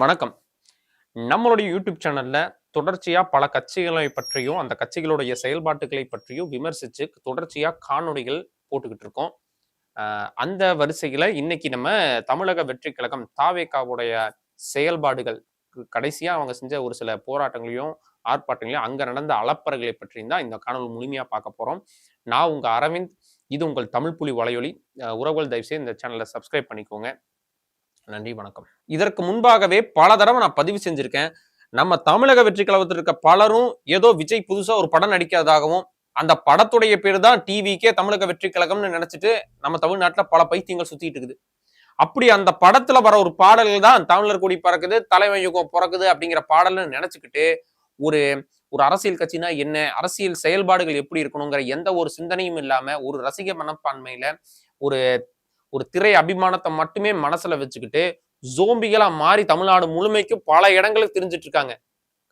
வணக்கம். நம்மளுடைய யூடியூப் சேனல்ல தொடர்ச்சியா பல கட்சிகளை பற்றியும் அந்த கட்சிகளுடைய செயல்பாட்டுகளை பற்றியும் விமர்சிச்சு தொடர்ச்சியா காணொளிகள் போட்டுக்கிட்டு இருக்கோம். அந்த வரிசையில இன்னைக்கு நம்ம தமிழக வெற்றி கழகம் தாவேக்காவுடைய செயல்பாடுகள் கடைசியா அவங்க செஞ்ச ஒரு சில போராட்டங்களையும் ஆர்ப்பாட்டங்களையும் அங்க நடந்த அலப்பறைகளை பற்றியும் தான் இந்த காணொலி முழுமையா பார்க்க போறோம். நான் உங்க அரவிந்த் இது உங்கள் தமிழ் புலி வலையொலி. உறவுகள் தயவுசெய்து இந்த சேனலை சப்ஸ்கிரைப் பண்ணிக்கோங்க. நன்றி வணக்கம். இதற்கு முன்பாகவே பல தடவை நான் பதிவு செஞ்சிருக்கேன். நம்ம தமிழக வெற்றி கழகத்தில் இருக்க பலரும் ஏதோ விஜய் புதுசா ஒரு படம் நடிக்கிறதாகவும் அந்த படத்துடைய பேர் தான் டிவிக்கே தமிழக வெற்றி கழகம்னு நினைச்சிட்டு நம்ம தமிழ்நாட்டில் பல பைத்தியங்கள் சுத்திட்டு இருக்குது. அப்படி அந்த படத்துல வர ஒரு பாடல்கள் தான் தமிழர் கூடி பறக்குது தலைவன் யுகம் பிறக்குது அப்படிங்கிற பாடல்னு நினைச்சுக்கிட்டு ஒரு ஒரு அரசியல் கட்சினா என்ன அரசியல் செயல்பாடுகள் எப்படி இருக்கணுங்கிற எந்த ஒரு சிந்தனையும் இல்லாம ஒரு ரசிக மனப்பான்மையில ஒரு ஒரு திரை அபிமானத்தை மட்டுமே மனசுல வச்சுக்கிட்டு ஜோம்பிகளா மாறி தமிழ்நாடு முழுமைக்கும் பல இடங்களுக்கு தெரிஞ்சிட்டு இருக்காங்க.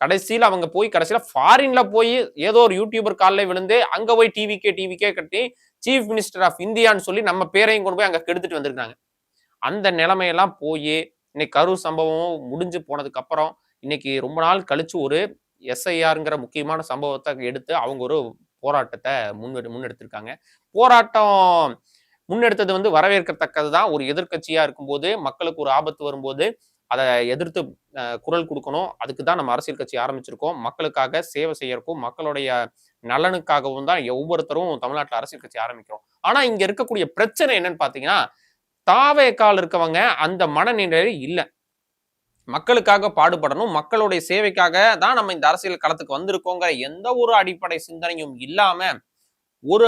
கடைசியில அவங்க போய் கடைசியில ஃபாரின்ல போய் ஏதோ ஒரு யூடியூபர் காலில் விழுந்து அங்க போய் டிவிக்கே டிவிக்கே கட்டி சீஃப் மினிஸ்டர் ஆஃப் இந்தியான்னு சொல்லி நம்ம பேரையும் கொண்டு போய் அங்க கெடுத்துட்டு வந்திருக்காங்க. அந்த நிலைமையெல்லாம் போய் இன்னைக்கு கரூர் சம்பவம் முடிஞ்சு போனதுக்கு அப்புறம் இன்னைக்கு ரொம்ப நாள் கழிச்சு ஒரு எஸ்ஐஆருங்கிற முக்கியமான சம்பவத்தை எடுத்து அவங்க ஒரு போராட்டத்தை முன்னெடு முன்னெடுத்திருக்காங்க. போராட்டம் முன்னெடுத்தது வந்து வரவேற்கத்தக்கது தான் ஒரு எதிர்கட்சியாக இருக்கும்போது மக்களுக்கு ஒரு ஆபத்து வரும்போது அதை எதிர்த்து குரல் கொடுக்கணும். அதுக்கு தான் நம்ம அரசியல் கட்சி ஆரம்பிச்சிருக்கோம். மக்களுக்காக சேவை செய்யறக்கும் மக்களுடைய நலனுக்காகவும் தான் ஒவ்வொருத்தரும் தமிழ்நாட்டில் அரசியல் கட்சி ஆரம்பிக்கிறோம். ஆனால் இங்கே இருக்கக்கூடிய பிரச்சனை என்னன்னு பார்த்தீங்கன்னா தாவேக்கால் இருக்கவங்க அந்த மனநிலை இல்லை. மக்களுக்காக பாடுபடணும். மக்களுடைய சேவைக்காக தான் நம்ம இந்த அரசியல் களத்துக்கு வந்திருக்கோங்கிற எந்த ஒரு அடிப்படை சிந்தனையும் இல்லாம ஒரு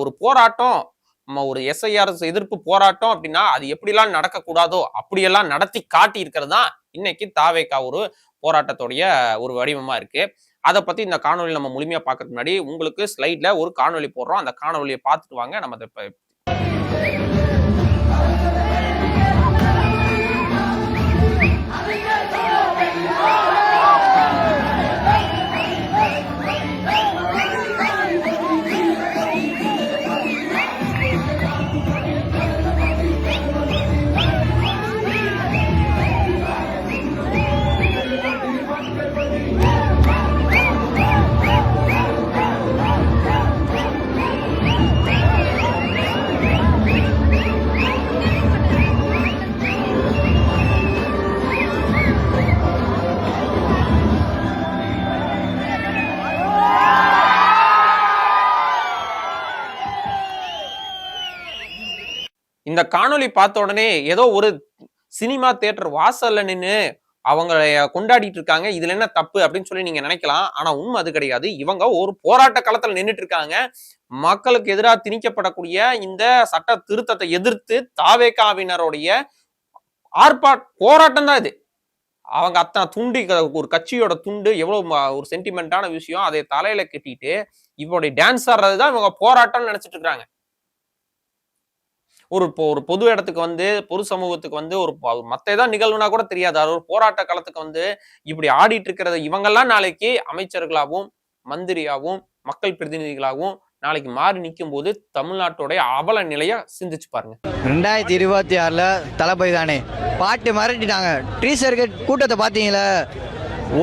ஒரு போராட்டம் நம்ம ஒரு எஸ்ஐஆர் எதிர்ப்பு போராட்டம் அப்படின்னா அது எப்படிலாம் நடக்கக்கூடாதோ அப்படியெல்லாம் நடத்தி காட்டி இருக்கிறது தான் இன்னைக்கு தாவேக்கா ஒரு போராட்டத்துடைய ஒரு வடிவமா இருக்கு. அதை பத்தி இந்த காணொலி நம்ம முழுமையா பார்க்கறதுக்கு முன்னாடி உங்களுக்கு ஸ்லைட்ல ஒரு காணொலி போடுறோம். அந்த காணொலியை பார்த்துட்டு வாங்க. நம்ம அதை இந்த காணொளி பார்த்த உடனே ஏதோ ஒரு சினிமா தேட்டர் வாசல்ல நின்று அவங்கள கொண்டாடிட்டு இருக்காங்க. இதுல என்ன தப்பு அப்படின்னு சொல்லி நீங்க நினைக்கலாம். ஆனா உண்மை அது கிடையாது. இவங்க ஒரு போராட்ட களத்துல நின்றுட்டு இருக்காங்க. மக்களுக்கு எதிராக திணிக்கப்படக்கூடிய இந்த சட்ட திருத்தத்தை எதிர்த்து தாவேகாவினருடைய ஆர்ப்பாட் போராட்டம் தான் இது. அவங்க அத்தனை துண்டு ஒரு கட்சியோட துண்டு எவ்வளவு ஒரு சென்டிமெண்டான விஷயம் அதை தலையில கட்டிட்டு இவருடைய டான்ஸ் ஆடுறது தான் இவங்க போராட்டம்னு நினைச்சிட்டு இருக்காங்க. ஒரு இப்போ ஒரு பொது இடத்துக்கு வந்து பொது சமூகத்துக்கு வந்து ஒரு மற்ற ஏதாவது நிகழ்வுனா கூட தெரியாது. அது ஒரு போராட்ட காலத்துக்கு வந்து இப்படி ஆடிட்டு இருக்கிறத இவங்கெல்லாம் நாளைக்கு அமைச்சர்களாகவும் மந்திரியாகவும் மக்கள் பிரதிநிதிகளாகவும் நாளைக்கு மாறி நிற்கும் போது தமிழ்நாட்டுடைய அவல நிலையை சிந்திச்சு பாருங்க. ரெண்டாயிரத்தி இருபத்தி ஆறில் தளபதி தானே. பாட்டு மிரட்டிட்டாங்க. டீசருக்கு கூட்டத்தை பார்த்தீங்களா?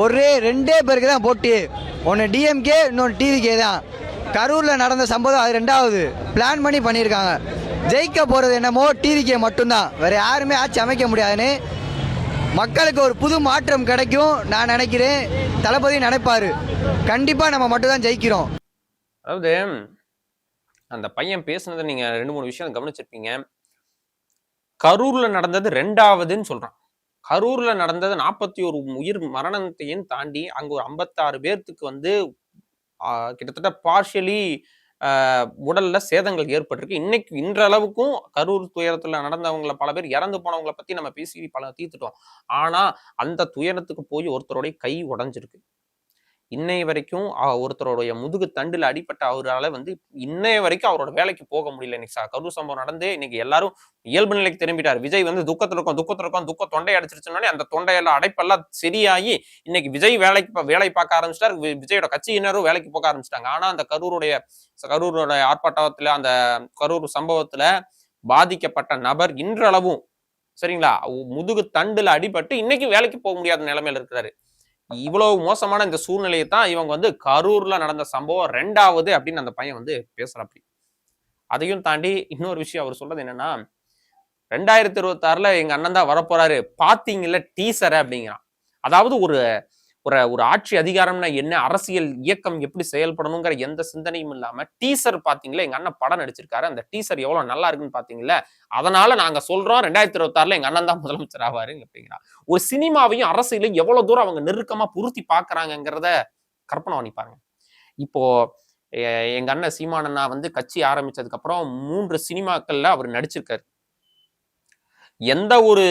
ஒரே ரெண்டே பேருக்கு தான் போட்டி. ஒன்று டிஎம்கே இன்னொன்று டிவிகே தான். கரூரில் நடந்த சம்பவம் அது ரெண்டாவது. பிளான் பண்ணி பண்ணியிருக்காங்க. ஜெயிக்க போகிறது என்னமோ டிவிகே மட்டும்தான். வேறு யாருமே ஆட்சி அமைக்க முடியாதுன்னு மக்களுக்கு ஒரு புது மாற்றம் கிடைக்கும் நான் நினைக்கிறேன். தளபதி நினைப்பாரு. கண்டிப்பாக நம்ம மட்டும் தான் ஜெயிக்கிறோம். அதாவது அந்த பையன் பேசுனதை நீங்கள் ரெண்டு மூணு விஷயம் கவனிச்சிருப்பீங்க. கரூரில் நடந்தது ரெண்டாவதுன்னு சொல்கிறான் கரூர்ல நடந்தது நாற்பத்தி ஒரு உயிர் மரணத்தையும் தாண்டி அங்க ஒரு ஐம்பத்தாறு பேர்த்துக்கு வந்து கிட்டத்தட்ட பார்ஷியலி உடல்ல சேதங்கள் ஏற்பட்டிருக்கு. இன்னைக்கு இன்றளவுக்கும் கரூர் துயரத்துல நடந்தவங்களை பல பேர் இறந்து போனவங்களை பத்தி நம்ம பேசி பல தீர்த்துட்டோம். ஆனா அந்த துயரத்துக்கு போய் ஒருத்தருடைய கை உடைஞ்சிருக்கு. இன்னைய வரைக்கும் ஒருத்தருடைய முதுகு தண்டில் அடிபட்ட அவரால் வந்து இன்னைய வரைக்கும் அவரோட வேலைக்கு போக முடியல இன்னைக்கு. ச- கரூர் சம்பவம் நடந்து இன்னைக்கு எல்லாரும் இயல்பு நிலைக்கு திரும்பிட்டார். விஜய் வந்து துக்கத்தில் இருக்கும் துக்கத்தில் இருக்கும் துக்க தொண்டை அடிச்சிருச்சுனாலே அந்த தொண்டையெல்லாம் அடைப்பெல்லாம் சரியாகி இன்னைக்கு விஜய் வேலைக்கு வேலை பார்க்க ஆரம்பிச்சிட்டார். விஜயோட கட்சியினரும் வேலைக்கு போக ஆரம்பிச்சிட்டாங்க. ஆனா அந்த கரூருடைய கரூரோட ஆர்ப்பாட்டத்துல அந்த கரூர் சம்பவத்துல பாதிக்கப்பட்ட நபர் இன்றளவும் சரிங்களா முதுகு தண்டுல அடிபட்டு இன்னைக்கு வேலைக்கு போக முடியாத நிலைமையில இருக்கிறாரு. இவ்வளவு மோசமான இந்த சூழ்நிலையை தான் இவங்க வந்து கரூர்ல நடந்த சம்பவம் ரெண்டாவது அப்படின்னு அந்த பையன் வந்து பேசுறாப்படி அதையும் தாண்டி இன்னொரு விஷயம் அவர் சொல்றது என்னன்னா ரெண்டாயிரத்தி இருபத்தி ஆறுல எங்க அண்ணன் தான் வரப்போறாரு பாத்தீங்கல்ல டீசரை அப்படிங்கிறான். அதாவது ஒரு ஒரு ஒரு ஆட்சி அதிகாரம்னா என்ன? அரசியல் இயக்கம் எப்படி செயல்படணுங்கிற எந்த சிந்தனையும் இல்லாம டீசர் பாத்தீங்களா? எங்க அண்ணன் படம் நடிச்சிருக்காரு. அந்த டீசர் எவ்வளவு நல்லா இருக்குன்னு பாத்தீங்களா? அதனால நாங்க சொல்றோம் ரெண்டாயிரத்தி இருபத்தி ஆறுல எங்க அண்ணன் தான் முதலமைச்சர் ஆவாரு அப்படிங்கிறா ஒரு சினிமாவையும் அரசியலையும் எவ்வளவு தூரம் அவங்க நெருக்கமா பொருத்தி பாக்குறாங்கிறத கற்பனை பண்ணிப்பாருங்க இப்போ எங்க அண்ணன் சீமானண்ணா வந்து கட்சி ஆரம்பிச்சதுக்கு அப்புறம் மூன்று சினிமாக்கள்ல அவர் நடிச்சிருக்காரு. எந்த ஒரு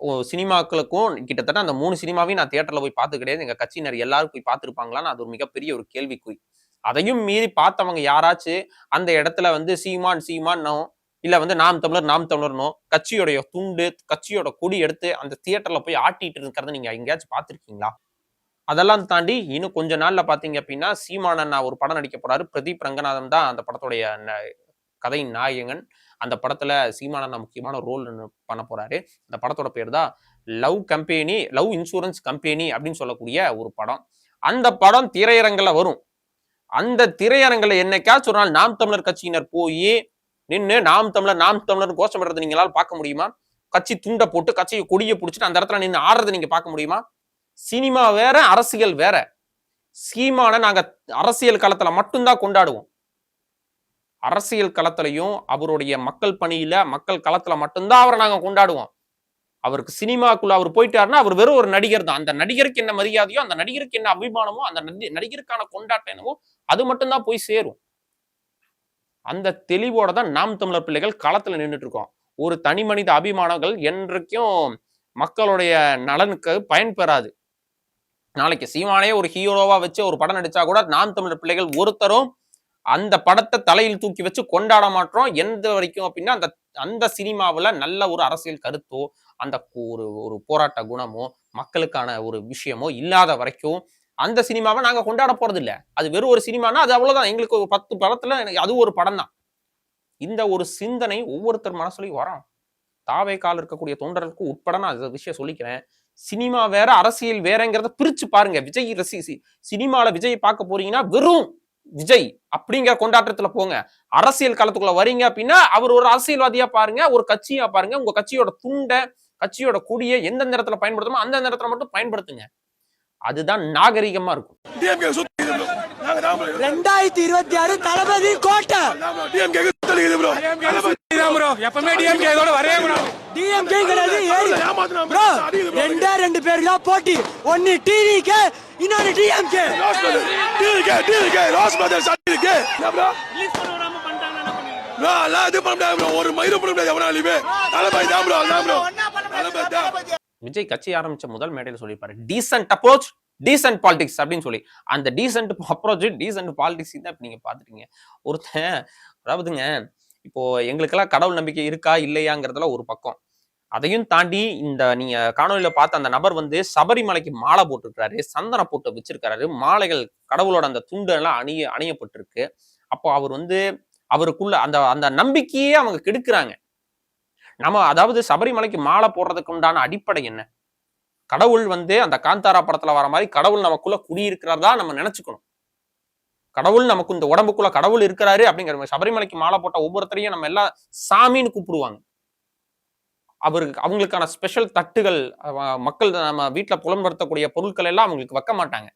சினிமாக்களுக்கும் கிட்டத்தட்ட அந்த மூணு சினிமாவையும் நான் தேட்டரில் போய் பார்த்து கிடையாது. எங்கள் கட்சியினர் எல்லாரும் போய் பார்த்துருப்பாங்களான்னு அது ஒரு மிகப்பெரிய ஒரு கேள்விக்குறி. அதையும் மீறி பார்த்தவங்க யாராச்சும் அந்த இடத்துல வந்து சீமான் சீமான்னோ இல்லை வந்து நாம் தமிழர் நாம் தமிழர்னோ கட்சியோடைய துண்டு கட்சியோட கொடி எடுத்து அந்த தியேட்டரில் போய் ஆட்டிட்டு இருக்கிறத நீங்கள் எங்கேயாச்சும் பார்த்துருக்கீங்களா? அதெல்லாம் தாண்டி இன்னும் கொஞ்ச நாள்ல பாத்தீங்க அப்படின்னா சீமான் அண்ணா ஒரு படம் நடிக்க போறாரு. பிரதீப் ரங்கநாதன் தான் அந்த படத்துடைய ந- கதையின் நாயகன். அந்த படத்துல சீமான் முக்கியமான ரோல் பண்ண போறாரு. அந்த படத்தோட பேர் தான் love company love insurance company அப்படின்னு சொல்லக்கூடிய ஒரு படம். அந்த படம் திரையரங்கில் வரும். அந்த திரையரங்கில் என்னைக்காச்சும் ஒரு நாள் நாம் தமிழர் கட்சியினர் போய் நின்று நாம் தமிழர் நாம் தமிழர் கோஷமிடுறதை நீங்களால பார்க்க முடியுமா? கட்சி துண்டை போட்டு கட்சியை கொடியை பிடிச்சிட்டு அந்த இடத்துல நின்று ஆடுறதை நீங்க பார்க்க முடியுமா? சினிமா வேற அரசியல் வேற. சீமான நாங்க அரசியல் களத்துல மட்டும்தான் கொண்டாடுவோம். அரசியல் களத்திலையும் அவருடைய மக்கள் பணியில மக்கள் களத்துல மட்டும்தான் அவரை நாங்க கொண்டாடுவோம். அவருக்கு சினிமாக்குள்ள அவர் போயிட்டாருன்னா அவர் வெறும் ஒரு நடிகர் தான். அந்த நடிகருக்கு என்ன மரியாதையோ அந்த நடிகருக்கு என்ன அபிமானமோ அந்த நடிகருக்கான கொண்டாட்டம் என்னவோ அது மட்டும்தான் போய் சேரும். அந்த தெளிவோட தான் நாம் தமிழர் பிள்ளைகள் களத்துல நின்றுட்டு இருக்கோம் ஒரு தனி மனித அபிமானங்கள் என்றைக்கும் மக்களுடைய நலனுக்கு பயன்பெறாது நாளைக்கு சீமானே ஒரு ஹீரோவா வச்சு ஒரு படம் நடிச்சா கூட நாம் தமிழர் பிள்ளைகள் ஒருத்தரும் அந்த படத்தை தலையில் தூக்கி வச்சு கொண்டாட மாட்டோம். எந்த வரைக்கும் அப்படின்னா அந்த அந்த சினிமாவில் நல்ல ஒரு அரசியல் கருத்தோ அந்த ஒரு ஒரு போராட்ட குணமோ மக்களுக்கான ஒரு விஷயமோ இல்லாத வரைக்கும் அந்த சினிமாவை நாங்கள் கொண்டாட போறது அது வெறும் ஒரு சினிமானா அது அவ்வளோதான் எங்களுக்கு ஒரு பத்து படத்துல எனக்கு அது ஒரு படம் தான். இந்த ஒரு சிந்தனை ஒவ்வொருத்தர் மனசுலையும் வரும். தாவை கால் இருக்கக்கூடிய தொண்டர்களுக்கு உட்பட நான் இந்த விஷயம் சொல்லிக்கிறேன். சினிமா வேற அரசியல் வேறங்கிறத பிரிச்சு பாருங்க. விஜய் ரசி சினிமாவில் விஜய் பார்க்க போறீங்கன்னா வெறும் விஜய் அப்படிங்கிற கொண்டாட்டத்துல போங்க. அரசியல் களத்துக்குள்ள வரீங்க அப்படின்னா அவர் ஒரு அரசியல்வாதியா பாருங்க ஒரு கட்சியா பாருங்க உங்க கட்சியோட துண்டை கட்சியோட கொடியை எந்தெந்த இடத்துல பயன்படுத்தணுமோ அந்த இடத்துல மட்டும் பயன்படுத்துங்க. அதுதான் நாகரிகமா இருக்கும். ரெண்டாயிரத்தி இருபத்தி ஆறு தளபதி கோட்டை. எப்பவுமே டிஎம்கே வரவே கிடையாது ரெண்டே ரெண்டு பேர் தான் போட்டி. ஒன்னு டிவிக்கு இன்னொன்னு டிஎம்கே டிஎம்கே டிஎம்கே ராஸ் பிரதர்ஸ் எல்லாம் இது பண்ண முடியாது ப்ரோ ஒரு மயிரும் பண்ண முடியாது எவனாலுமே தளபதி தான் ப்ரோ தளபதி விஜய் கட்சி ஆரம்பிச்ச முதல் மேடையில் சொல்லியிருப்பாரு. டீசென்ட் அப்ரோச் டீசென்ட் பாலிடிக்ஸ் அப்படின்னு சொல்லி. அந்த டீசென்ட் அப்ரோச் டீசென்ட் பாலிடிக்ஸ் தான் நீங்கள் நீங்க ஒருத்தன் அதாவதுங்க இப்போ எங்களுக்கெல்லாம் கடவுள் நம்பிக்கை இருக்கா இல்லையாங்கிறதுல ஒரு பக்கம். அதையும் தாண்டி இந்த நீங்க காணொலியில பார்த்த அந்த நபர் வந்து சபரிமலைக்கு மாலை போட்டிருக்காரு சந்தன போட்டு வச்சிருக்காரு மாலைகள் கடவுளோட அந்த துண்டு எல்லாம் அணிய அணியப்பட்டிருக்கு. அப்போ அவர் வந்து அவருக்குள்ள அந்த அந்த நம்பிக்கையே அவங்க கெடுக்குறாங்க. நம்ம அதாவது சபரிமலைக்கு மாலை போடுறதுக்கு உண்டான அடிப்படை என்ன? கடவுள் வந்து அந்த காந்தாரா படத்துல வர மாதிரி கடவுள் நமக்குள்ள குடியிருக்கிறதா நம்ம நினைச்சுக்கணும். கடவுள் நமக்கு இந்த உடம்புக்குள்ள கடவுள் இருக்கிறாரு அப்படிங்கிற சபரிமலைக்கு மாலை போட்ட ஒவ்வொருத்தரையும் நம்ம எல்லாம் சாமின்னு கூப்பிடுவாங்க. அவருக்கு அவங்களுக்கான ஸ்பெஷல் தட்டுகள் மக்கள் நம்ம வீட்டில் புலம்படுத்தக்கூடிய பொருட்கள் எல்லாம் அவங்களுக்கு வைக்க மாட்டாங்க.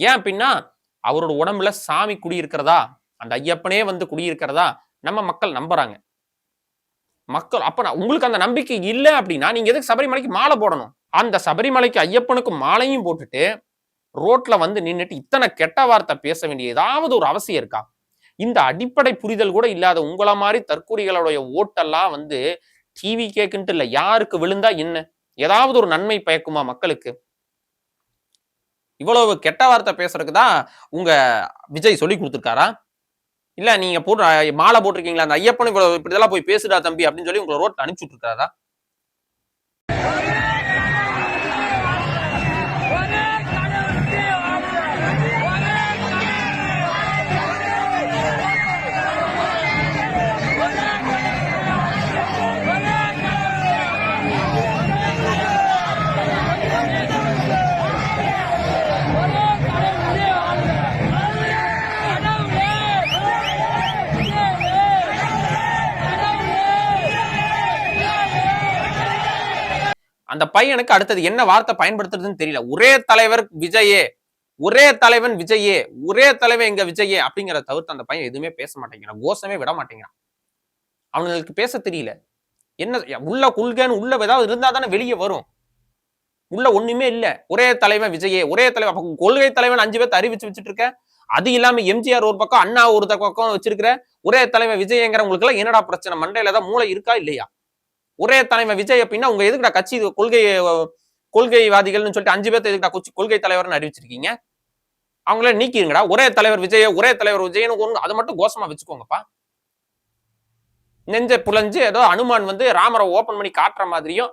ஏன் அப்படின்னா அவரோட உடம்புல சாமி குடியிருக்கிறதா அந்த ஐயப்பனே வந்து குடியிருக்கிறதா நம்ம மக்கள் நம்புறாங்க. மக்கள் அப்ப உங்களுக்கு அந்த நம்பிக்கை இல்லை அப்படின்னா நீங்க எதுக்கு சபரிமலைக்கு மாலை போடணும்? அந்த சபரிமலைக்கு ஐயப்பனுக்கு மாலையும் போட்டுட்டு ரோட்ல வந்து நின்றுட்டு இத்தனை கெட்ட வார்த்தை பேச வேண்டிய ஏதாவது ஒரு அவசியம் இருக்கா? இந்த அடிப்படை புரிதல் கூட இல்லாத உங்களை மாதிரி தற்கூரிகளுடைய ஓட்டெல்லாம் வந்து டிவி கேக்குன்ட்டு இல்ல யாருக்கு விழுந்தா என்ன? ஏதாவது ஒரு நன்மை பயக்குமா மக்களுக்கு? இவ்வளவு கெட்ட வார்த்தை பேசுறதுக்கு தான் உங்க விஜய் சொல்லி கொடுத்துருக்காரா? இல்ல நீங்க போட்டு மாலை போட்டிருக்கீங்களா? அந்த ஐயப்பன் இவ்வளவு இப்படிதெல்லாம் போய் பேசுடா தம்பி அப்படின்னு சொல்லி உங்களை ரோட்ல அனுப்பிச்சுட்டு இருக்காரா? அந்த பையனுக்கு அடுத்தது என்ன வார்த்தை பயன்படுத்துறதுன்னு தெரியல. ஒரே தலைவர் விஜயே ஒரே தலைவன் விஜயே ஒரே தலைவன் எங்க விஜயே அப்படிங்கிறத தவிர்த்து அந்த பையன் எதுவுமே பேச மாட்டேங்கிறான். கோஷமே விட மாட்டேங்கிறான். அவனுங்களுக்கு பேச தெரியல. என்ன உள்ள கொள்கைன்னு உள்ள ஏதாவது இருந்தா தானே வெளியே வரும். உள்ள ஒண்ணுமே இல்ல. ஒரே தலைவன் விஜயே ஒரே தலைவன் அப்ப கொள்கை தலைவன் அஞ்சு பேர்த்த அறிவிச்சு வச்சுட்டு இருக்க அது இல்லாம எம்ஜிஆர் ஒரு பக்கம் அண்ணா ஒரு பக்கம் வச்சிருக்கிற ஒரே தலைவன் விஜயங்கிறவங்களுக்கு எல்லாம் என்னடா பிரச்சனை? மண்டையில தான் மூளை இருக்கா இல்லையா? ஒரே தலைமை விஜய் அப்படின்னா உங்க எதுக்குடா கட்சி கொள்கை கொள்கைவாதிகள்னு சொல்லிட்டு அஞ்சு பேர்த்த எதுக்குடா கொச்சி கொள்கை தலைவர்னு அறிவிச்சிருக்கீங்க அவங்கள நீக்கிருங்கடா. ஒரே தலைவர் விஜய ஒரே தலைவர் விஜயனு ஒண்ணு அதை மட்டும் கோஷமா வச்சுக்கோங்கப்பா. நெஞ்ச புலஞ்சு ஏதோ அனுமான் வந்து ராமரை ஓபன் பண்ணி காட்டுற மாதிரியும்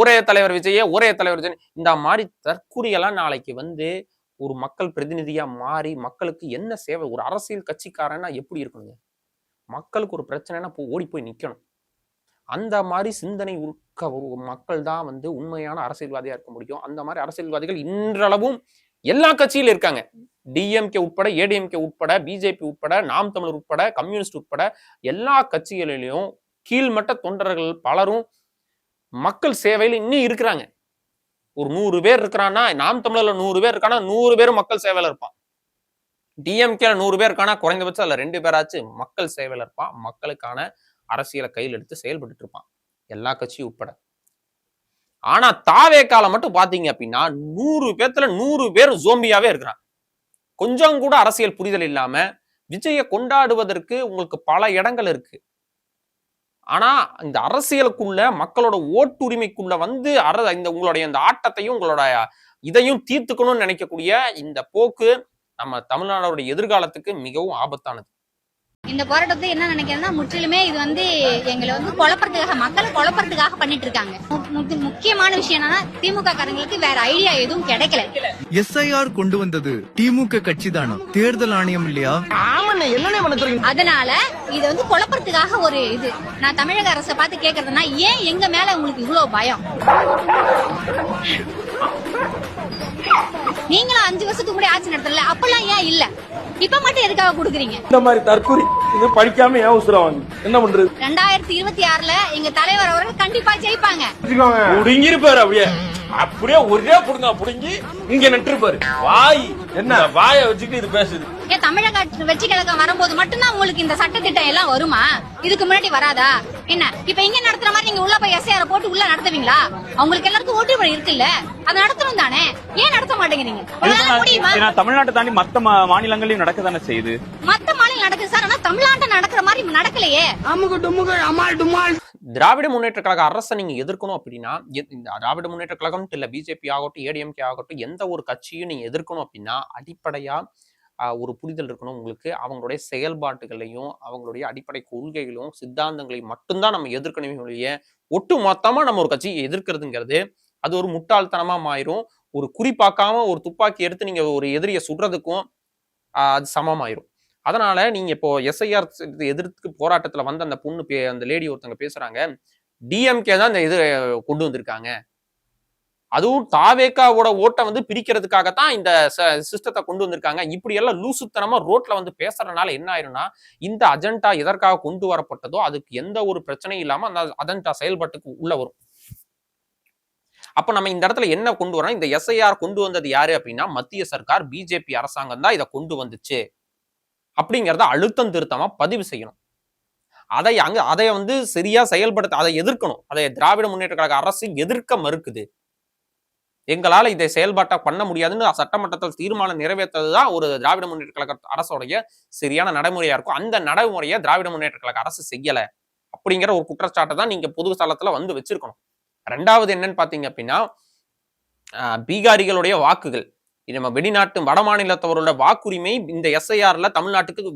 ஒரே தலைவர் விஜய ஒரே தலைவர் விஜய் இந்த மாதிரி தற்குறியெல்லாம் நாளைக்கு வந்து ஒரு மக்கள் பிரதிநிதியா மாறி மக்களுக்கு என்ன சேவை? ஒரு அரசியல் கட்சிக்காரன்னா எப்படி இருக்கணுங்க? மக்களுக்கு ஒரு பிரச்சனைனா ஓடி போய் நிக்கணும். அந்த மாதிரி சிந்தனை உருக்க மக்கள் தான் வந்து உண்மையான அரசியல்வாதியா இருக்க முடியும். அந்த மாதிரி அரசியல்வாதிகள் இன்றளவும் எல்லா கட்சியிலும் இருக்காங்க. டிஎம்கே உட்பட ஏடிஎம்கே உட்பட பிஜேபி உட்பட நாம் தமிழர் உட்பட கம்யூனிஸ்ட் உட்பட எல்லா கட்சிகளிலும் கீழ்மட்ட தொண்டர்கள் பலரும் மக்கள் சேவையில் இன்னும் இருக்கிறாங்க. ஒரு நூறு பேர் இருக்கிறான்னா நாம் தமிழர்ல நூறு பேர் இருக்கானா நூறு பேரும் மக்கள் சேவையில இருப்பான். டிஎம்கேல நூறு பேர் இருக்கானா குறைந்தபட்சம் அதுல ரெண்டு பேராச்சு மக்கள் சேவையில இருப்பான். மக்களுக்கான அரசியலை கையில் எடுத்து செயல்பட்டு இருப்பான். எல்லா கட்சியும் உட்பட. ஆனா தாவேக்கால மட்டும் பாத்தீங்க அப்படின்னா நூறு பேர்த்துல நூறு பேர் ஜோம்பியாவே இருக்கிறான். கொஞ்சம் கூட அரசியல் புரிதல் இல்லாம விஜயை கொண்டாடுவதற்கு உங்களுக்கு பல இடங்கள் இருக்கு. ஆனா இந்த அரசியலுக்குள்ள மக்களோட ஓட்டுரிமைக்குள்ள வந்து அர இந்த உங்களுடைய இந்த ஆட்டத்தையும் உங்களோட இதையும் தீர்த்துக்கணும்னு நினைக்கக்கூடிய இந்த போக்கு நம்ம தமிழ்நாடோட எதிர்காலத்துக்கு மிகவும் ஆபத்தானது. இந்த போராட்டத்தை என்ன நினைக்கிறேன்னா முற்றிலுமே இது வந்து எங்களை வந்து குழப்பறதுக்காக மக்களை குழப்பறதுக்காக பண்ணிட்டு இருக்காங்க முக்கியமான விஷயம் என்னன்னா திமுக காரங்களுக்கு வேற ஐடியா எதுவும் கிடைக்கல. எஸ்ஐஆர் கொண்டு வந்தது திமுக கட்சி தானா தேர்தல் ஆணையம் இல்லையா? அதனால இது வந்து குழப்பறதுக்காக ஒரு இது. நான் தமிழக அரசை பார்த்து கேக்குறதுன்னா ஏன் எங்க மேல உங்களுக்கு இவ்வளவு பயம்? நீங்களும் அஞ்சு வருஷத்துக்கு முன்னாடி ஆட்சி நடத்தல அப்பெல்லாம் ஏன் இல்ல? இப்ப மட்டும் எதுக்காக கொடுக்குறீங்க? இந்த மாதிரி தற்கொலை இது படிக்காம ஏன் உசுரம் வாங்கி என்ன பண்றது? ரெண்டாயிரத்தி இருபத்தி ஆறுல எங்க தலைவர் அவர்கள் கண்டிப்பா ஜெயிப்பாங்க. புடுங்கிருப்பாரு அப்படியே. அப்படியே ஒரே புடுங்க புடுங்கி இங்க நட்டுருப்பாரு வாய் என்ன? வாயை வச்சுக்கிட்டு இது பேசுது. ஏன் தமிழக வெற்றி கழகம் வரும்போது மட்டும்தான் உங்களுக்கு இந்த சட்டத்திட்டம் எல்லாம் வருமா? இதுக்கு முன்னாடி வராதா? என்ன? இப்ப இங்க நடத்துற மாதிரி நீங்க உள்ள போய் எஸ்ஐஆர் போட்டு உள்ள நடத்துவீங்களா? அவங்களுக்கு எல்லாருக்கும் ஓட்டுமுறை இருக்குல்ல. அதை நடத்தணும் தானே? ஏன் நடத்த மாட்டேங்கிறீங்க தமிழ்நாட்டை தாண்டி மத்த மாநிலங்களையும் நடக்க தானே செய்யுது. மத்த மாநிலம் நடக்குது சார். ஆனா தமிழ்நாட்டை நடக்கிற மாதிரி நடக்கலையே. அமுகு டுமுகு அமால் டுமால். திராவிட முன்னேற்ற கழக அரசை நீங்க எதிர்க்கணும் அப்படின்னா இந்த திராவிட முன்னேற்ற கழகம் இல்ல பிஜேபி ஆகட்டும் ஏடிஎம்கே ஆகட்டும் எந்த ஒரு கட்சியும் நீங்க எதிர்க்கணும் அப்படின்னா அடிப்படையா ஒரு புரிதல் இருக்கணும் உங்களுக்கு. அவங்களுடைய செயல்பாட்டுகளையும் அவங்களுடைய அடிப்படை கொள்கைகளையும் சித்தாந்தங்களையும் மட்டும்தான் நம்ம எதிர்க்கணுமே ஒழிய ஒட்டு மொத்தமாக நம்ம ஒரு கட்சியை எதிர்க்கிறதுங்கிறது அது ஒரு முட்டாள்தனமாக மாயிரும். ஒரு குறிப்பாக்காம ஒரு துப்பாக்கி எடுத்து நீங்க ஒரு எதிரியை சுடுறதுக்கும் அது சமமாயிரும். அதனால நீங்க இப்போ எஸ்ஐஆர் எதிர்த்து போராட்டத்துல வந்த அந்த பொண்ணு பே- அந்த லேடி ஒருத்தங்க பேசுறாங்க. டிஎம்கே தான் இந்த இது கொண்டு வந்திருக்காங்க. அதுவும் தாவேக்காவோட ஓட்டை வந்து பிரிக்கிறதுக்காகத்தான் இந்த சிஸ்டத்தை கொண்டு வந்திருக்காங்க. இப்படி எல்லாம் லூசுத்தனமா ரோட்ல வந்து பேசுறதுனால என்ன ஆயிரும்னா இந்த அஜெண்டா எதற்காக கொண்டு வரப்பட்டதோ அதுக்கு எந்த ஒரு பிரச்சனையும் இல்லாம அந்த அஜெண்டா செயல்பாட்டுக்கு உள்ள வரும். அப்ப நம்ம இந்த இடத்துல என்ன கொண்டு வரோம் இந்த எஸ்ஐஆர் கொண்டு வந்தது யாரு அப்படின்னா மத்திய சர்க்கார் பிஜேபி அரசாங்கம் தான் இதை கொண்டு வந்துச்சு. அப்படிங்கிறத அழுத்தம் திருத்தமா பதிவு செய்யணும். அதை அங்க அதை வந்து சரியா செயல்படுத்த அதை எதிர்க்கணும். அதை திராவிட முன்னேற்ற கழக அரசு எதிர்க்க மறுக்குது. எங்களால் இதை செயல்பாட்டை பண்ண முடியாதுன்னு சட்டமன்றத்தில் தீர்மானம் நிறைவேற்றது தான் ஒரு திராவிட முன்னேற்ற கழக அரசோடைய சரியான நடைமுறையா இருக்கும். அந்த நடைமுறையை திராவிட முன்னேற்ற கழக அரசு செய்யலை அப்படிங்கிற ஒரு குற்றச்சாட்டை தான் நீங்க பொது ஸ்தலத்துல வந்து வச்சிருக்கணும். ரெண்டாவது என்னன்னு பாத்தீங்க அப்படின்னா பீகாரிகளுடைய வாக்குகள் இது நம்ம வெளிநாட்டு வட மாநிலத்தவரோட வாக்குரிமை இந்த எஸ்ஐஆர்ல தமிழ்நாட்டுக்கு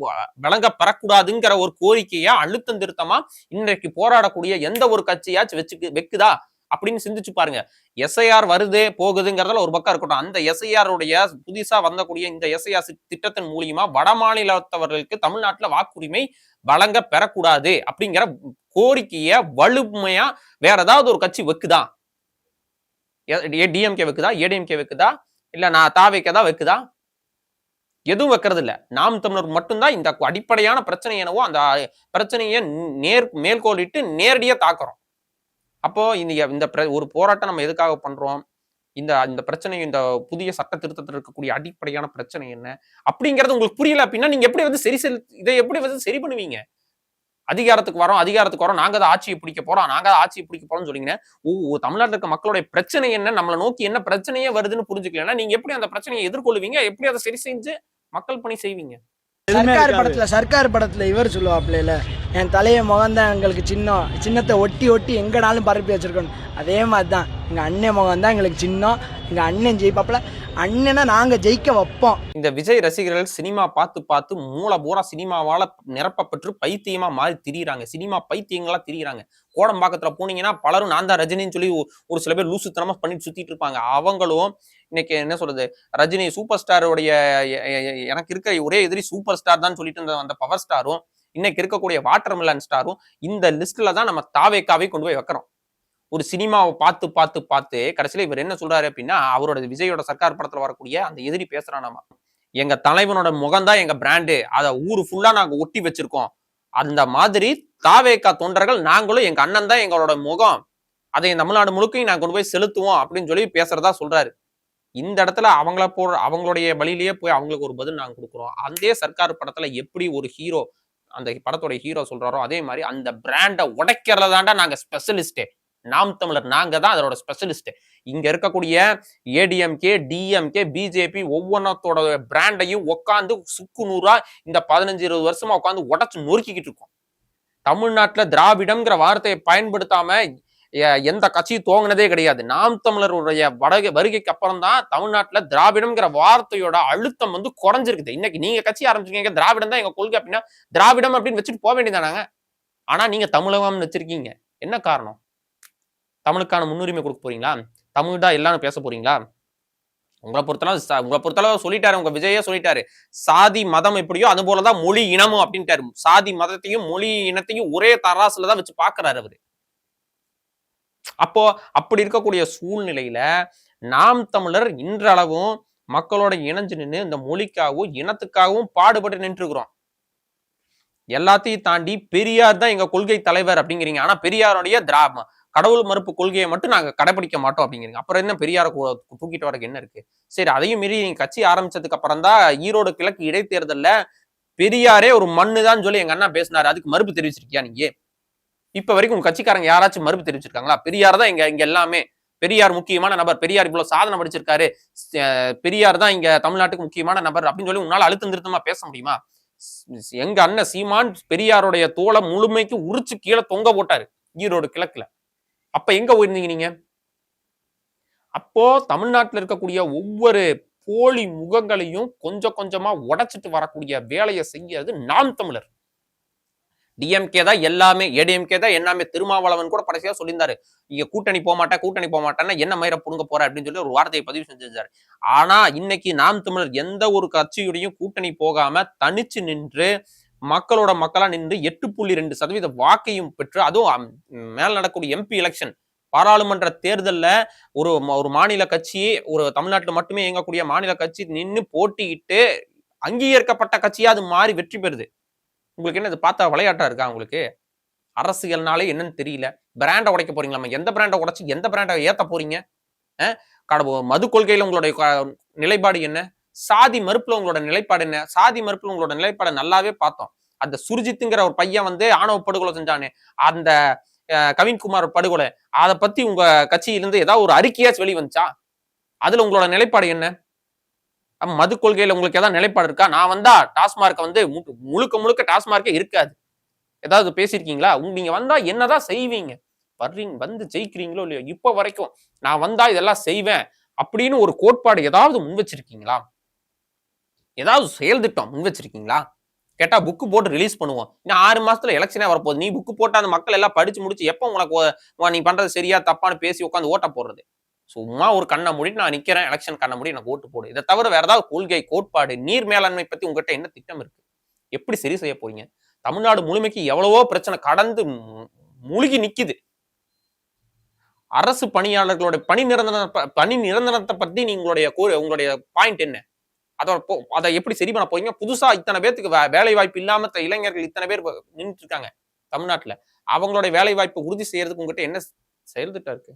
விளங்க பெறக்கூடாதுங்கிற ஒரு கோரிக்கையை அழுத்தம் திருத்தமா இன்றைக்கு போராடக்கூடிய எந்த ஒரு கட்சியாச்சும் வச்சுக்கு வைக்குதா? அப்படின்னு சிந்திச்சு பாருங்க. எஸ்ஐஆர் வருது போகுதுங்கிறதுல ஒரு பக்கம் இருக்கட்டும். அந்த எஸ்ஐஆருடைய புதுசா வந்தக்கூடிய இந்த எஸ்ஐஆர் திட்டத்தின் மூலியமா வட மாநிலத்தவர்களுக்கு தமிழ்நாட்டுல வாக்குரிமை வழங்க பெறக்கூடாது அப்படிங்கிற கோரிக்கையை வலுமையா வேற ஏதாவது ஒரு கட்சி வைக்குதா? டிஎம்கே வைக்குதா? ஏடிஎம்கே வைக்குதா? இல்ல நான் தாவைக்கே தான் வைக்குதா? எதுவும் வைக்கிறது இல்ல நாம் தமிழர் மட்டும்தான் இந்த அடிப்படையான பிரச்சனை என்னவோ அந்த பிரச்சனையை நேர் மேற்கோளிட்டு நேரடியா தாக்குறோம். அப்போ இந்த இந்த பிர- ஒரு போராட்டம் நம்ம எதுக்காக பண்றோம்? இந்த இந்த பிரச்சனை இந்த புதிய சட்ட திருத்தத்தில் இருக்கக்கூடிய அடிப்படையான பிரச்சனை என்ன? அப்படிங்கிறது உங்களுக்கு புரியல அப்படின்னா நீங்க எப்படி வந்து சரி செல் இதை எப்படி வந்து சரி பண்ணுவீங்க? அதிகாரத்துக்கு வரோம் அதிகாரத்துக்கு வரோம் நாங்க தான் ஆட்சியை பிடிக்க போறோம் நாங்க தான் ஆட்சியை பிடிக்க போறோம்னு சொன்னீங்க ஓ தமிழ்நாட்டில் இருக்க மக்களுடைய பிரச்சனை என்ன? நம்மளை நோக்கி என்ன பிரச்சனையே வருதுன்னு புரிஞ்சுக்கலன்னா நீங்க எப்படி அந்த பிரச்சனையை எதிர்கொள்வீங்க எப்படி அதை சரி செஞ்சு மக்கள் பணி செய்வீங்க? சர்க்கார் படத்துல சர்க்கார் படத்துல இவர் சொல்லுவாப்ல என் தலைய முகம்தான் எங்களுக்கு சின்னம் சின்னத்தை ஒட்டி ஒட்டி எங்கனாலும் பரப்பி வச்சிருக்கணும். அதே மாதிரி தான் எங்க அண்ணன் முகம் தான் எங்களுக்கு சின்னம் எங்க அண்ணன் ஜெயிப்பாப்ல அண்ணனை நாங்க ஜெயிக்க வைப்போம். இந்த விஜய் ரசிகர்கள் சினிமா பார்த்து பார்த்து மூளை பூரா சினிமாவால நிரப்பப்பட்டு பைத்தியமா மாறி திரியிறாங்க. சினிமா பைத்தியங்களா திரியிறாங்க. கோடம்பாக்கத்துல போனீங்கன்னா பலரும் நான் தான் ரஜினின்னு சொல்லி ஒரு சில பேர் லூசுத்தனமா பண்ணிட்டு சுத்திட்டு இருப்பாங்க. அவங்களும் இன்னைக்கு என்ன சொல்றது? ரஜினி சூப்பர் ஸ்டாருடைய எனக்கு இருக்க ஒரே எதிரி சூப்பர் ஸ்டார் தான் சொல்லிட்டு இருந்த அந்த பவர் ஸ்டாரும் இன்னைக்கு இருக்கக்கூடிய வாட்டர் மிலன் ஸ்டாரும் இந்த லிஸ்ட்ல தான் நம்ம தாவேக்காவே கொண்டு போய் வைக்கிறோம் ஒரு சினிமாவை பார்த்து பார்த்து பார்த்து கடைசியில இவர் என்ன சொல்றாரு அப்படின்னா அவரோட விஜயோட சர்க்கார் படத்துல வரக்கூடிய அந்த எதிரி பேசுறானாமா. எங்க தலைவனோட முகம்தான் எங்க பிராண்டு அதை ஊரு ஃபுல்லா நாங்க ஒட்டி வச்சிருக்கோம். அந்த மாதிரி தாவேக்கா தொண்டர்கள் நாங்களும் எங்க அண்ணன் தான் எங்களோட முகம். அதை தமிழ்நாடு முழுக்கையும் நாங்க கொண்டு போய் செலுத்துவோம் அப்படின்னு சொல்லி பேசுறதா சொல்றாரு. இந்த இடத்துல அவங்கள போ அவங்களுடைய வழியிலேயே போய் அவங்களுக்கு ஒரு பதில் நாங்கள் கொடுக்குறோம். அதே சர்க்கார் படத்துல எப்படி ஒரு ஹீரோ அந்த படத்தோட ஹீரோ சொல்றாரோ அதே மாதிரி அந்த பிராண்டை உடைக்கிறதாண்டா நாங்கள் நாங்க ஸ்பெஷலிஸ்டே நாம் தமிழர் நாங்க தான் அதோட ஸ்பெஷலிஸ்ட் இங்க இருக்கக்கூடிய ஏடிஎம்கே டிஎம்கே பிஜேபி ஒவ்வொன்றத்தோட பிராண்டையும் உட்காந்து சுக்கு நூறா இந்த பதினஞ்சு இருபது வருஷமா உட்காந்து உடச்சு நொறுக்கிக்கிட்டு இருக்கோம். தமிழ்நாட்டில் திராவிடம்ங்கிற வார்த்தையை பயன்படுத்தாம எந்த கட்சியும் துவங்கினதே கிடையாது. நாம் தமிழருடைய வடகை வருகைக்கு அப்புறம் தான் தமிழ்நாட்டில் திராவிடம்ங்கிற வார்த்தையோட அழுத்தம் வந்து குறைஞ்சிருக்குது. இன்னைக்கு நீங்க கட்சி ஆரம்பிச்சிருக்கீங்க திராவிடம் தான் எங்க கொள்கை அப்படின்னா திராவிடம் அப்படின்னு வச்சுட்டு போக வேண்டியதானாங்க ஆனா நீங்க தமிழகம்னு வச்சிருக்கீங்க. என்ன காரணம்? தமிழுக்கான முன்னுரிமை கொடுக்க போறீங்களா? தமிழ் தான் எல்லாரும் பேச போறீங்களா? உங்களை பொறுத்தளவு உங்களை பொறுத்தளவு சொல்லிட்டாரு உங்க விஜயே சொல்லிட்டாரு. சாதி மதம் எப்படியோ அது போலதான் மொழி இனமும் அப்படின்ட்டாரு. சாதி மதத்தையும் மொழி இனத்தையும் ஒரே தராசுல தான் வச்சு பாக்குறாரு அவரு. அப்போ அப்படி இருக்கக்கூடிய சூழ்நிலையில நாம் தமிழர் இன்றளவும் மக்களோட இணைஞ்சு நின்று இந்த மொழிக்காகவும் இனத்துக்காகவும் பாடுபட்டு நின்றுக்கிறோம் எல்லாத்தையும் தாண்டி பெரியார் தான் எங்க கொள்கை தலைவர் அப்படிங்கிறீங்க. ஆனா பெரியாருடைய திராம கடவுள் மறுப்பு கொள்கையை மட்டும் நாங்கள் கடைபிடிக்க மாட்டோம் அப்படிங்கிறீங்க. அப்புறம் என்ன பெரியார தூக்கிட்டு வரக்கு என்ன இருக்கு? சரி அதையும் மீறி நீங்க கட்சி ஆரம்பிச்சதுக்கு அப்புறம் தான் ஈரோடு கிழக்கு இடைத்தேர்தலில் பெரியாரே ஒரு மண்ணு தான் சொல்லி எங்க அண்ணா பேசினாரு. அதுக்கு மறுப்பு தெரிவிச்சிருக்கியா நீங்க? இப்ப வரைக்கும் உங்க கட்சிக்காரங்க யாராச்சும் மறுப்பு தெரிவிச்சிருக்காங்களா? பெரியார் தான் இங்க இங்க எல்லாமே. பெரியார் முக்கியமான நபர். பெரியார் இவ்வளவு சாதனை படிச்சிருக்காரு. பெரியார் தான் இங்க தமிழ்நாட்டுக்கு முக்கியமான நபர் அப்படின்னு சொல்லி உன்னால அழுத்தம் திருத்தமா பேச முடியுமா? எங்க அண்ணன் சீமான் பெரியாருடைய தோலை முழுமைக்கு உரிச்சு கீழே தொங்க போட்டாரு ஈரோடு கிழக்குல. அப்ப எங்க போயிருந்தீங்க நீங்க? அப்போ தமிழ்நாட்டுல இருக்கக்கூடிய ஒவ்வொரு போலி முகங்களையும் கொஞ்சம் கொஞ்சமா உடைச்சிட்டு வரக்கூடிய வேலையை செய்யறது நாம் தமிழர். டிஎம்கே தான் எல்லாமே ஏடிஎம்கே தான் எல்லாமே திருமாவளவன் கூட கடைசியா சொல்லியிருந்தாரு. இங்க கூட்டணி போக மாட்டேன் கூட்டணி போக மாட்டேன்னா என்ன மயிர புடுங்க போற அப்படின்னு சொல்லி ஒரு வார்த்தையை பதிவு செஞ்சிருந்தாரு. ஆனா இன்னைக்கு நாம் தமிழர் எந்த ஒரு கட்சியுடையும் கூட்டணி போகாம தனிச்சு நின்று மக்களோட மக்களா நின்று எட்டு புள்ளி ரெண்டு சதவீத வாக்கையும் பெற்று அதுவும் மேல் நடக்கக்கூடிய நடக்கூடிய எம்பி எலெக்ஷன் பாராளுமன்ற தேர்தலில் ஒரு ஒரு மாநில கட்சி ஒரு தமிழ்நாட்டில் மட்டுமே இயங்கக்கூடிய மாநில கட்சி நின்று போட்டியிட்டு அங்கீகரிக்கப்பட்ட கட்சியா அது மாறி வெற்றி பெறுது. உங்களுக்கு என்ன இது பார்த்தா விளையாட்டா இருக்கா உங்களுக்கு? அரசியல்னாலே என்னன்னு தெரியல. பிராண்டை உடைக்க போறீங்களா? எந்த பிராண்டை உடைச்சு எந்த பிராண்டை ஏற்ற போறீங்க? கடவு மது கொள்கையில் உங்களுடைய க- நிலைப்பாடு என்ன? சாதி மறுப்புல உங்களோட நிலைப்பாடு என்ன? சாதி மறுப்புல உங்களோட நிலைப்பாடு நல்லாவே பார்த்தோம். அந்த சுர்ஜித்துங்கிற ஒரு பையன் வந்து ஆணவ படுகொலை செஞ்சானே அந்த கவின்குமார் படுகொலை அதை பத்தி உங்க கட்சியிலிருந்து ஏதாவது ஒரு அறிக்கையாச்சும் வெளிவந்துச்சா? அதுல உங்களோட நிலைப்பாடு என்ன? மது கொள்கையில உங்களுக்கு ஏதாவது நிலைப்பாடு இருக்கா? நான் வந்தா டாஸ்மார்க் வந்து மு- முழுக்க முழுக்க டாஸ்மார்க்கே இருக்காது. ஏதாவது பேசியிருக்கீங்களா? உங்க நீங்க வந்தா என்னதான் செய்வீங்க? வர்றீங்க வந்து ஜெயிக்கிறீங்களோ இல்லையோ இப்ப வரைக்கும் நான் வந்தா இதெல்லாம் செய்வேன் அப்படின்னு ஒரு கோட்பாடு ஏதாவது முன் வச்சிருக்கீங்களா? ஏதாவது செயல் திட்டம் முன் வச்சிருக்கீங்களா? கேட்டால் புக்கு போட்டு ரிலீஸ் பண்ணுவோம். இன்னும் ஆறு மாதத்தில் எலெக்ஷனே வரப்போகுது. நீ புக்கு போட்டு அந்த மக்கள் எல்லாம் படித்து முடிச்சு எப்போ உனக்கு நீ பண்ணுறது சரியா தப்பான்னு பேசி உட்காந்து ஓட்ட போடுறது? சும்மா ஒரு கண்ணை மூடிட்டு நான் நிற்கிறேன் எலெக்ஷன் கண்ணை மூடி எனக்கு ஓட்டு போடு. இதை தவிர வேறு ஏதாவது கொள்கை கோட்பாடு நீர் மேலாண்மை பற்றி உங்ககிட்ட என்ன திட்டம் இருக்குது எப்படி சரி செய்ய போறீங்க? தமிழ்நாடு முழுமைக்கு எவ்வளவோ பிரச்சனை கடந்து முழுகி மூழ்கி அரசு பணியாளர்களோட பணி நிரந்தர ப- பணி நிரந்தரத்தை பற்றி நீங்களுடைய உங்களுடைய பாயிண்ட் என்ன? அதோட போ- அதை எப்படி சரி பண்ண போறீங்க? புதுசா இத்தனை பேர்த்துக்கு வேலை வாய்ப்பு இல்லாம இளைஞர்கள் இத்தனை பேர் நின்றுட்டு இருக்காங்க தமிழ்நாட்டுல. அவங்களோட வேலை வாய்ப்பை உறுதி செய்யறதுக்கு உங்ககிட்ட என்ன செயல்திட்டம் இருக்கு?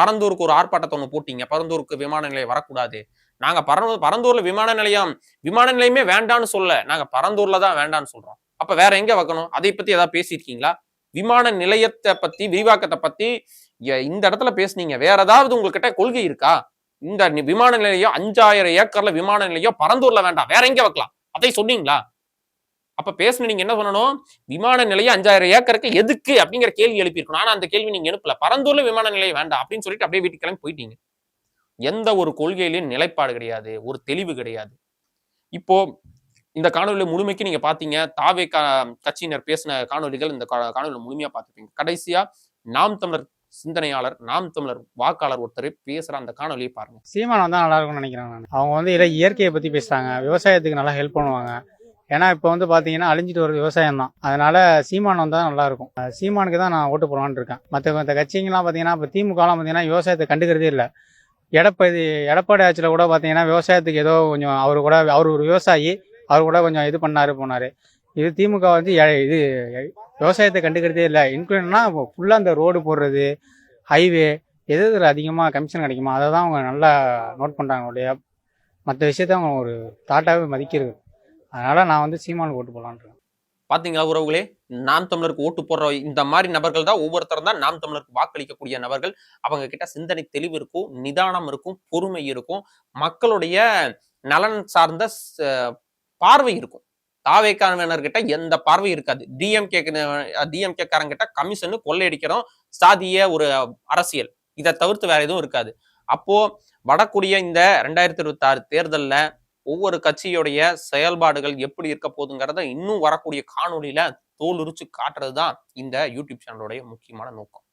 பரந்தூருக்கு ஒரு ஆர்ப்பாட்டத்தை ஒன்று போட்டீங்க. பரந்தூருக்கு விமான நிலையம் வரக்கூடாது. நாங்க பரந்தூர் பரந்தூர்ல விமான நிலையம் விமான நிலையமே வேண்டான்னு சொல்ல நாங்க பரந்தூர்ல தான் வேண்டான்னு சொல்றோம். அப்ப வேற எங்க வைக்கணும்? அதை பத்தி ஏதாவது பேசியிருக்கீங்களா? விமான நிலையத்தை பத்தி விரிவாக்கத்தை பத்தி இந்த இடத்துல பேசுனீங்க. வேற ஏதாவது உங்ககிட்ட கொள்கை இருக்கா? இந்த விமான நிலையம் அஞ்சாயிரம் ஏக்கர்ல விமான நிலையம் பரந்தூர்ல வேண்டாம். வேற எங்க வைக்கலாம். அதை சொன்னீங்களா? அப்ப பேசுன நீங்க என்ன பண்ணணும் விமான நிலையம் அஞ்சாயிரம் ஏக்கருக்கு எதுக்கு அப்படிங்கிற கேள்வி எழுப்பியிருக்கணும். ஆனா அந்த கேள்வி நீங்க எழுப்பல. பரந்தூர்ல விமான நிலையம் வேண்டாம் அப்படின்னு சொல்லிட்டு அப்படியே வீட்டுக்கு கிளம்பி போயிட்டீங்க. எந்த ஒரு கொள்கையிலையும் நிலைப்பாடு கிடையாது. ஒரு தெளிவு கிடையாது. இப்போ இந்த காணொலியில் முழுமைக்கு நீங்க பாத்தீங்க தாவே கட்சியினர் பேசின காணொலிகள் இந்த கா- முழுமையா பார்த்துப்பீங்க கடைசியா நாம் தமிழர் சிந்தனையாளர் நாம் தமிழர் வாக்காளர் ஒருத்தர் பேசுற அந்த காணொலியை பாருங்க. சீமான் வந்தால் நல்லா இருக்கும்னு நினைக்கிறேன் நான். அவங்க வந்து இல்லை இயற்கையை பற்றி பேசுகிறாங்க விவசாயத்துக்கு நல்லா ஹெல்ப் பண்ணுவாங்க. ஏன்னா இப்போ வந்து பார்த்தீங்கன்னா அழிஞ்சிட்டு வர விவசாயம் தான். அதனால சீமான் வந்தால் நல்லா இருக்கும் சீமானுக்கு தான் நான் ஓட்டு போடலான்னு இருக்கேன். மற்ற மற்ற கட்சிங்கெல்லாம் பார்த்தீங்கன்னா இப்போ திமுகலாம் பார்த்தீங்கன்னா விவசாயத்தை கண்டுக்கிறதே இல்லை. எடப்பாடி எடப்பாடி ஆட்சியில் கூட பார்த்தீங்கன்னா விவசாயத்துக்கு ஏதோ கொஞ்சம் அவர் கூட அவர் ஒரு விவசாயி அவர் கூட கொஞ்சம் இது பண்ணாரு போனார். இது திமுக வந்து எ- இது விவசாயத்தை கண்டுக்கிறதே இல்லை. இன்க்ளூட்னா ஃபுல்லாக அந்த ரோடு போடுறது ஹைவே எது இதில் அதிகமாக கமிஷன் கிடைக்குமா அதை தான் அவங்க நல்லா நோட் பண்ணுறாங்க உடைய மற்ற விஷயத்த அவங்க ஒரு தாட்டாகவே மதிக்கிறது. அதனால் நான் வந்து சீமானுக்கு ஓட்டு போடலான்றேன் பார்த்தீங்களா உறவுகளே? நாம் தமிழருக்கு ஓட்டு போடுற இந்த மாதிரி நபர்கள் தான் ஒவ்வொருத்தரும் தான் நாம் தமிழருக்கு வாக்களிக்கக்கூடிய நபர்கள். அவங்க கிட்ட சிந்தனை தெளிவு இருக்கும் நிதானம் இருக்கும் பொறுமை இருக்கும். மக்களுடைய நலன் சார்ந்த பார்வை இருக்கும். தாவேக்காரர்கிட்ட எந்த பார்வை இருக்காது. டிஎம்கே டிஎம்கே காரங்கிட்ட கமிஷனு கொள்ளையடிக்கிறோம். சாதிய ஒரு அரசியல். இதை தவிர்த்து வேற எதுவும் இருக்காது. அப்போ வடக்கூடிய இந்த ரெண்டாயிரத்தி இருபத்தி ஆறு தேர்தலில் ஒவ்வொரு கட்சியுடைய செயல்பாடுகள் எப்படி இருக்க போகுதுங்கிறத இன்னும் வரக்கூடிய காணொலியில தோலுரிச்சு காட்டுறது தான் இந்த யூடியூப் சேனலுடைய முக்கியமான நோக்கம்.